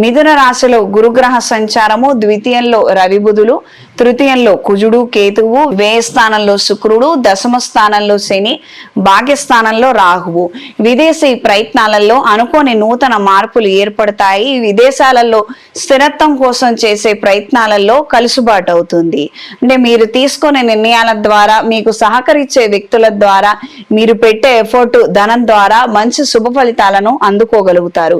మిథున రాశిలో గురుగ్రహ సంచారము ద్వితీయంలో రవి బుధులు తృతీయంలో కుజుడు కేతువు వ్యయ స్థానంలో శుక్రుడు దశమ స్థానంలో శని భాగ్యస్థానంలో రాహువు. విదేశీ ప్రయత్నాలలో అనుకోని నూతన మార్పులు ఏర్పడతాయి. విదేశాలలో స్థిరత్వం కోసం చేసే ప్రయత్నాలలో కలుసుబాటు అవుతుంది. అంటే మీరు తీసుకునే నిర్ణయాల ద్వారా మీకు సహకరించే వ్యక్తుల ద్వారా మీరు పెట్టే ఎఫర్ట్ ధనం ద్వారా మంచి శుభ ఫలితాలను అందుకోగలుగుతారు.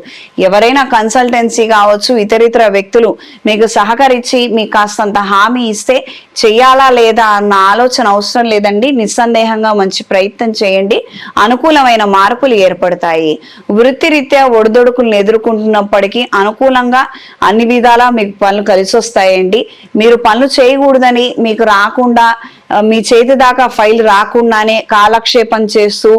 ఎవరైనా కన్సల్టెన్సీ కావచ్చు ఇతరితర వ్యక్తులు మీకు సహకరించి మీకు కాస్తంత హామీ ఇస్తే చేయాలా లేదా అన్న ఆలోచన అవసరం లేదండి. నిస్సందేహంగా మంచి ప్రయత్నం చేయండి. అనుకూలమైన మార్పులు ఏర్పడతాయి. వృత్తిరీత్యా ఒడిదొడుకులను ఎదుర్కొంటున్నప్పటికీ అనుకూలంగా అన్ని విధాలా మీకు పనులు కలిసి వస్తాయండి మీరు పనులు చేయకూడదని మీకు రాకుండా మీ చేతి దాకా ఫైల్ రాకుండానే కాలక్షేపం చేస్తూ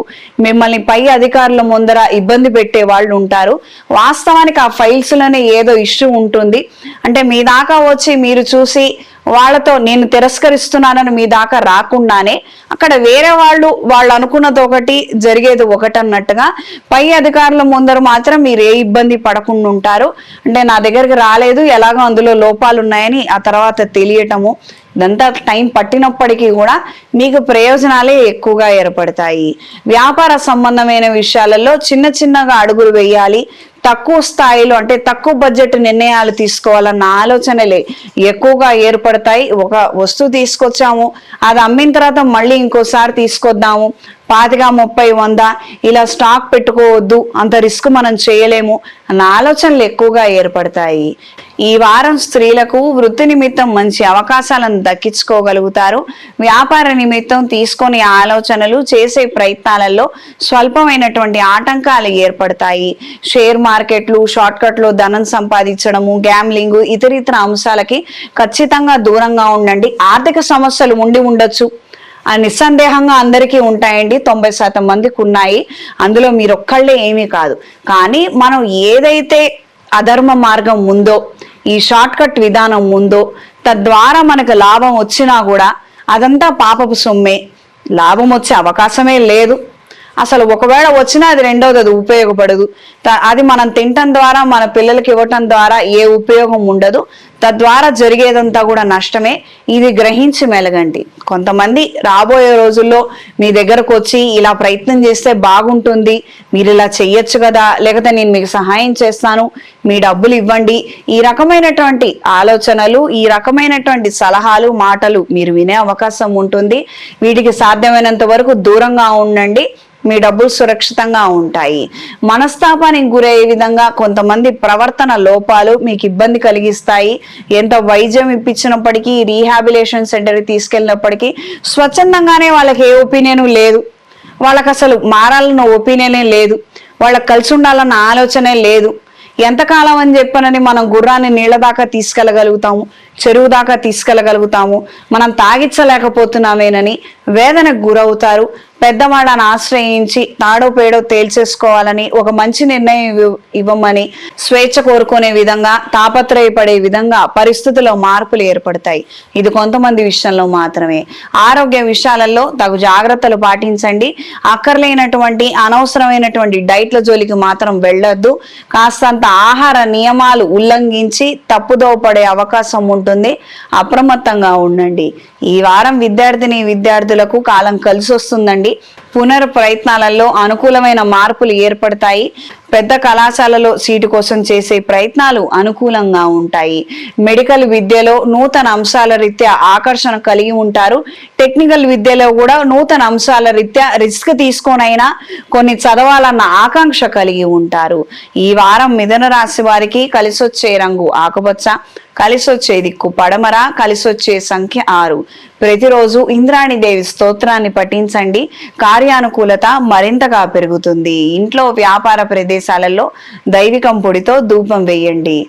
మిమ్మల్ని పై అధికారుల ముందర ఇబ్బంది పెట్టే వాళ్ళు ఉంటారు. వాస్తవానికి ఆ ఫైల్స్లోనే ఏదో ఇష్యూ ఉంటుంది. అంటే మీ దాకా వచ్చి మీరు చూసి వాళ్ళతో నేను తిరస్కరిస్తున్నానని మీ దాకా రాకుండానే అక్కడ వేరే వాళ్ళు వాళ్ళు అనుకున్నది ఒకటి జరిగేది ఒకటి అన్నట్టుగా పై అధికారుల ముందర మాత్రం మీరు ఏ ఇబ్బంది పడకుండా ఉంటారు. అంటే నా దగ్గరికి రాలేదు ఎలాగో అందులో లోపాలు ఉన్నాయని ఆ తర్వాత తెలియటము. ఇదంతా టైం పట్టినప్పటికీ కూడా మీకు ప్రయోజనాలే ఎక్కువగా ఏర్పడతాయి. వ్యాపార సంబంధమైన విషయాలలో చిన్న చిన్నగా అడుగులు వేయాలి. తక్కువ స్థాయిలో అంటే తక్కువ బడ్జెట్ నిర్ణయాలు తీసుకోవాలన్న ఆలోచనలే ఎక్కువగా ఏర్పడతాయి. ఒక వస్తువు తీసుకొచ్చాము అది అమ్మిన తర్వాత మళ్ళీ ఇంకోసారి తీసుకొద్దాము. పాతిగా ముప్పై వంద ఇలా స్టాక్ పెట్టుకోవద్దు అంత రిస్క్ మనం చేయలేము అన్న ఆలోచనలు ఎక్కువగా ఏర్పడతాయి. ఈ వారం స్త్రీలకు వృత్తి నిమిత్తం మంచి అవకాశాలను దక్కించుకోగలుగుతారు. వ్యాపార నిమిత్తం తీసుకొని ఆలోచనలు చేసే ప్రయత్నాలలో స్వల్పమైనటువంటి ఆటంకాలు ఏర్పడతాయి. షేర్ మార్కెట్లు షార్ట్ కట్లో ధనం సంపాదించడము గ్యామ్లింగ్ ఇతరితర ఇతర అంశాలకి ఖచ్చితంగా దూరంగా ఉండండి. ఆర్థిక సమస్యలు ఉండి ఉండొచ్చు. ఆ నిస్సందేహంగా అందరికీ ఉంటాయండి. తొంభై శాతం మందికి ఉన్నాయి. అందులో మీరు ఒక్కళ్ళే ఏమీ కాదు. కానీ మనం ఏదైతే అధర్మ మార్గం ఉందో ఈ షార్ట్ కట్ విధానం ఉందో తద్వారా మనకు లాభం వచ్చినా కూడా అదంతా పాపపు సొమ్మే. లాభం వచ్చే అవకాశమే లేదు. అసలు ఒకవేళ వచ్చినా అది రెండోది అది ఉపయోగపడదు. అది మనం తినటం ద్వారా మన పిల్లలకి ఇవ్వటం ద్వారా ఏ ఉపయోగం ఉండదు. తద్వారా జరిగేదంతా కూడా నష్టమే. ఇది గ్రహించి మెలగండి. కొంతమంది రాబోయే రోజుల్లో మీ దగ్గరకు వచ్చి ఇలా ప్రయత్నం చేస్తే బాగుంటుంది మీరు ఇలా చెయ్యొచ్చు కదా లేకపోతే నేను మీకు సహాయం చేస్తాను మీ డబ్బులు ఇవ్వండి. ఈ రకమైనటువంటి ఆలోచనలు ఈ రకమైనటువంటి సలహాలు మాటలు మీరు వినే అవకాశం ఉంటుంది. వీటికి సాధ్యమైనంత వరకు దూరంగా ఉండండి. మీ డబ్బులు సురక్షితంగా ఉంటాయి. మనస్తాపానికి గురయ్యే విధంగా కొంతమంది ప్రవర్తన లోపాలు మీకు ఇబ్బంది కలిగిస్తాయి. ఎంత వైద్యం ఇప్పించినప్పటికీ రీహాబిలేషన్ సెంటర్ తీసుకెళ్ళినప్పటికీ స్వచ్ఛందంగానే వాళ్ళకి ఏ ఒపీనియన్ లేదు. వాళ్ళకి అసలు మారాలన్న ఒపీనియనే లేదు. వాళ్ళకి కలిసి ఉండాలన్న ఆలోచనే లేదు. ఎంతకాలం అని చెప్పనని మనం గుర్రాన్ని నీళ్ళ దాకా తీసుకెళ్ళగలుగుతాము? చెరువు దాకా తీసుకెళ్ళగలుగుతాము. మనం తాగించలేకపోతున్నామేనని వేదనకు గురవుతారు. పెద్దవాళ్ళని ఆశ్రయించి తాడో పేడో తేల్చేసుకోవాలని ఒక మంచి నిర్ణయం ఇవ్వ- ఇవ్వమని స్వేచ్ఛ కోరుకునే విధంగా తాపత్రయపడే విధంగా పరిస్థితుల్లో మార్పులు ఏర్పడతాయి. ఇది కొంతమంది విషయంలో మాత్రమే. ఆరోగ్య విషయాలలో తగు జాగ్రత్తలు పాటించండి. అక్కర్లేనటువంటి అనవసరమైనటువంటి డైట్ల జోలికి మాత్రం వెళ్ళొద్దు. కాస్తంత ఆహార నియమాలు ఉల్లంఘించి తప్పుదోవ పడే అవకాశం ఉంటుంది ఉంటుంది. అప్రమత్తంగా ఉండండి. ఈ వారం విద్యార్థిని విద్యార్థులకు కాలం కలిసి వస్తుందండి పునర్ ప్రయత్నాలలో అనుకూలమైన మార్పులు ఏర్పడతాయి. పెద్ద కళాశాలలో సీటు కోసం చేసే ప్రయత్నాలు అనుకూలంగా ఉంటాయి. మెడికల్ విద్యలో నూతన అంశాల రీత్యా ఆకర్షణ కలిగి ఉంటారు. టెక్నికల్ విద్యలో కూడా నూతన అంశాల రీత్యా రిస్క్ తీసుకోనైనా కొన్ని చదవాలన్న ఆకాంక్ష కలిగి ఉంటారు. ఈ వారం మిథున రాశి వారికి కలిసొచ్చే రంగు ఆకుపచ్చ కలిసొచ్చే దిక్కు పడమర కలిసొచ్చే సంఖ్య ఆరు. ప్రతిరోజు ఇంద్రాణి దేవి స్తోత్రాన్ని పఠించండి. కార్యానుకూలత మరింతగా పెరుగుతుంది. ఇంట్లో వ్యాపార ప్రదేశాలలో దైవికం పొడితో ధూపం వేయండి.